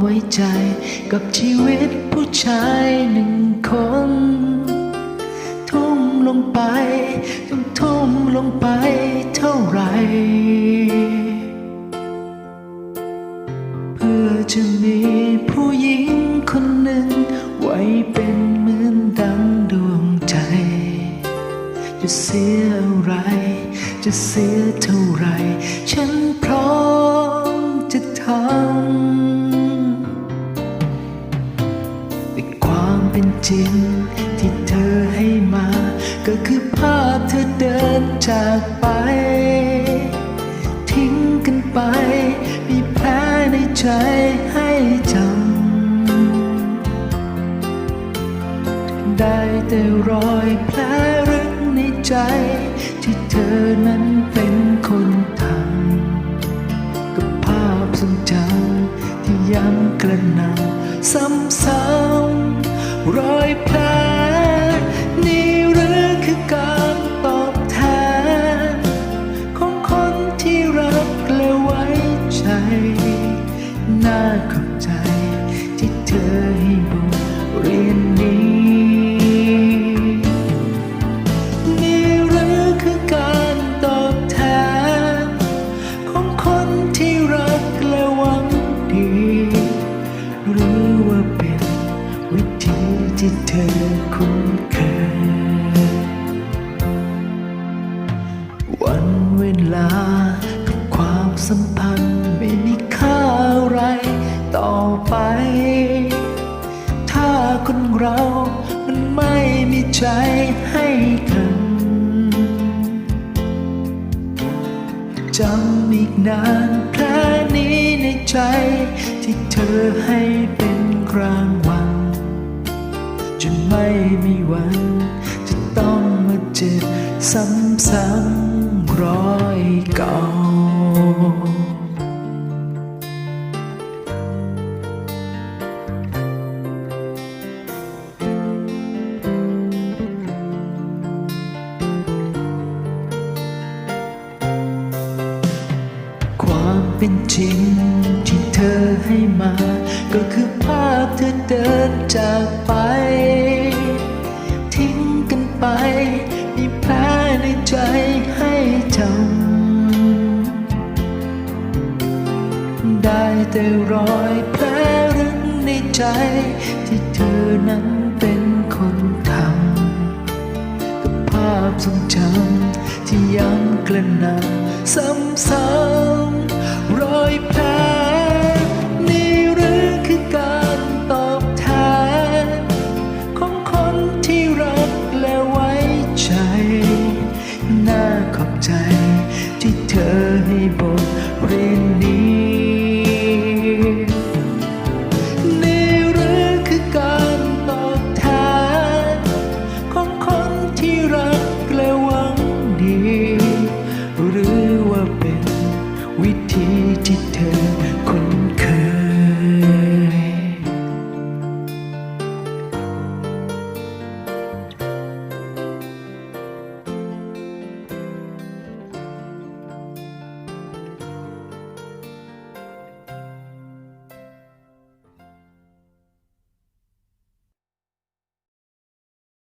ไว้ใจ กับชีวิตผู้ชายหนึ่งคน ทุ่มลงไปต้องทุ่มลงไปเท่าไร เพื่อจะมีผู้หญิงคนหนึ่ง ไว้เป็นเหมือนดังดวงใจ จะเสียอะไร จะเสียเท่าไหรฉันพร้อมจะทำ เป็นจริง ที่เธอให้มา ก็คือภาพเธอเดินจากไป ทิ้งกันไป มีแผลในใจให้จำ ได้แต่รอยแผลรึกในใจ ที่เธอนั้นเป็น รอยแผล เรา มันไม่มีใจให้กันจำอีกนานแผลนี้ในใจ ที่เธอให้เป็นกลางวัน จนไม่มีวัน จะต้องมาเจ็บซ้ำๆรอย เป็นจริงที่เธอให้มา ก็คือภาพเธอเดินจากไป ทิ้งกันไป มีแผลในใจให้จำได้แต่รอยแผลรึกในใจ ที่เธอนั้นเป็นคนทำกับภาพทรงจำที่ย้ำกระหน่ำซ้ำๆ ยแพ้นี่หรือคือการตอบแทน ของคนที่รักและไว้ใจ น่าขอบใจที่เธอให้บทเรียนนี้ วิธีที่เธอคุ้นเคย